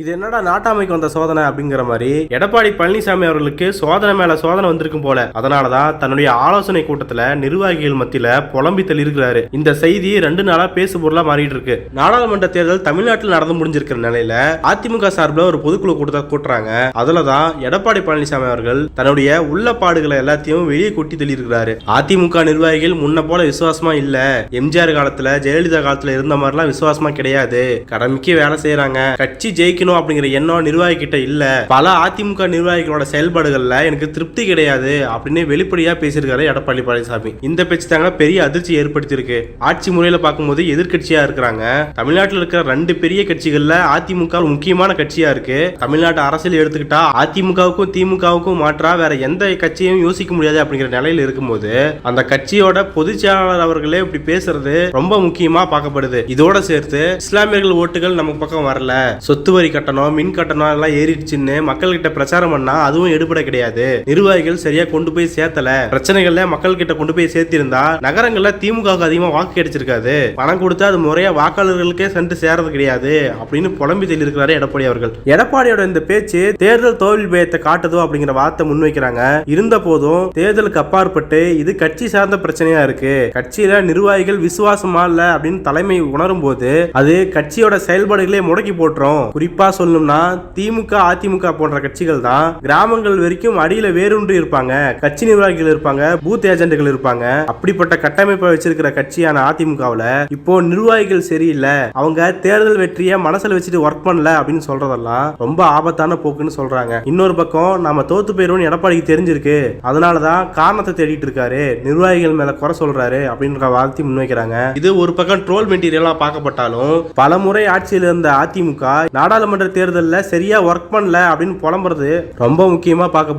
இது என்னடா நாட்டாமைக்கு வந்த சோதனை அப்படிங்கிற மாதிரி எடப்பாடி பழனிசாமி அவர்களுக்கு சோதனை மேல சோதனை வந்திருக்கும் போல. அதனாலதான் தன்னுடைய ஆலோசனை கூட்டத்துல நிர்வாகிகள் மத்தியில புலம்பி தள்ளியிருக்கிறாரு. இந்த செய்தி ரெண்டு நாளா பேசு பொருளா மாறிட்டு இருக்கு. நாடாளுமன்ற தேர்தல் தமிழ்நாட்டில் நடந்து முடிஞ்சிருக்கிற நிலையில அதிமுக சார்பில் ஒரு பொதுக்குழு கூட்டத்தை கூட்டுறாங்க. அதுலதான் எடப்பாடி பழனிசாமி அவர்கள் தன்னுடைய உள்ளப்பாடுகளை எல்லாத்தையும் வெளியே கொட்டி தள்ளியிருக்கிறாரு. அதிமுக நிர்வாகிகள் முன்ன போல விசுவாசமா இல்ல. எம்ஜிஆர் காலத்துல ஜெயலலிதா காலத்துல இருந்த மாதிரிலாம் விசுவாசமா கிடையாது. கடமைக்கு வேலை செய்யறாங்க கட்சி ஜெயிக்கணும் அப்படிங்கிற எண்ணம் நிர்வாகிகிட்ட இல்ல. பல அதிமுக நிர்வாகிகளோட செயல்பாடுகள்ல எனக்கு திருப்தி கிடையாது அப்படின்னு வெளிப்படையா பேசியிருக்காரு எடப்பாடி பழனிசாமி. இந்த பேச்சு தாங்க பெரிய அதிர்ச்சி ஏற்படுத்தியிருக்கு. ஆட்சி முறையில பார்க்கும்போது எதிர்கட்சியா இருக்கிறாங்க. தமிழ்நாட்டில் இருக்கிற ரெண்டு பெரிய கட்சிகள்ல அதிமுக முக்கியமான கட்சியா இருக்கு. தமிழ்நாட்டு அரசியல் எடுத்துக்கிட்டா அதிமுகவுக்கும் திமுகவுக்கும் மாற்றா வேற எந்த கட்சியும் யோசிக்க முடியாது அப்படிங்கிற நிலையில இருக்கும்போது அந்த கட்சியோட பொதுச் செயலாளர் அவர்களே இப்படி பேசுறது ரொம்ப முக்கியமா பார்க்கப்படுது. இதோட சேர்த்து இஸ்லாமியர்கள் ஓட்டுகள் நம்ம பக்கம் வரல. சொத்து வரி கட்டணம் மின் கட்டணம் எல்லாம் ஏறிடுச்சுன்னு மக்கள்கிட்ட பிரச்சாரம் பண்ணா அதுவும் எடுபட கிடையாது. நிர்வாகிகள் சரியா கொண்டு போய் சேர்த்தல. பிரச்சனைகள்ல மக்கள் கிட்ட கொண்டு போய் சேர்த்திருந்தா நகரங்கள்ல திமுக அதிகமா வாக்கு கிடைச்சிருக்காது. பணம் கொடுத்து அது முறையா வாக்காளர்களுக்கே சென்று சேரது கிடையாது அப்படின்னு புலம்பி சொல்லியிருக்கிறாரு எடப்பாடி அவர்கள். எடப்பாடியோட இந்த பேச்சு தேர்தல் தோல்வி பயத்தை காட்டுதோ அப்படிங்கிற வார்த்தை முன்வைக்கிறாங்க. இருந்த போதும் தேர்தலுக்கு அப்பாற்பட்டு இது கட்சி சார்ந்த பிரச்சனையா இருக்கு. கட்சியில நிர்வாகிகள் விசுவாசமா இல்ல அப்படின்னு தலைமை உணரும் போது அது கட்சியோட செயல்பாடுகளே முடக்கி போட்டுரும். குறிப்பா குறிப்பா சொல்லணும்னா திமுக அதிமுக போன்ற கட்சிகள் தான் கிராமங்கள் வரைக்கும் அடியில வேரூன்றி இருப்பாங்க. கட்சி நிர்வாகிகள் இருப்பாங்க பூத் ஏஜென்ட்கள் இருப்பாங்க. அப்படிப்பட்ட கட்டமைப்பை வச்சிருக்கிற கட்சியான அதிமுகவுல இப்போ நிர்வாகிகள் சரியில்லை. அவங்க தேர்தல் வெற்றியை மனசுல வச்சுட்டு ஒர்க் பண்ணல அப்படின்னு சொல்றதெல்லாம் ரொம்ப ஆபத்தான போக்குன்னு சொல்றாங்க. இன்னொரு பக்கம் நம்ம தோத்து போயிருவோம்னு எடப்பாடிக்கு தெரிஞ்சிருக்கு. அதனாலதான் காரணத்தை தேடிட்டு இருக்காரு. நிர்வாகிகள் மேல குறை சொல்றாரு அப்படின்ற வார்த்தை முன்வைக்கிறாங்க. இது ஒரு பக்கம் ட்ரோல் மெட்டீரியலா பார்க்கப்பட்டாலும் பல முறை ஆட்சியில் இருந்த அதிமுக நாடாளு நாடாளுமன்ற தேர்தலில் சரியா ஒர்க் பண்ணல அப்படின்னு புலம்புறது ரொம்ப முக்கியமா பார்க்கப்படுது.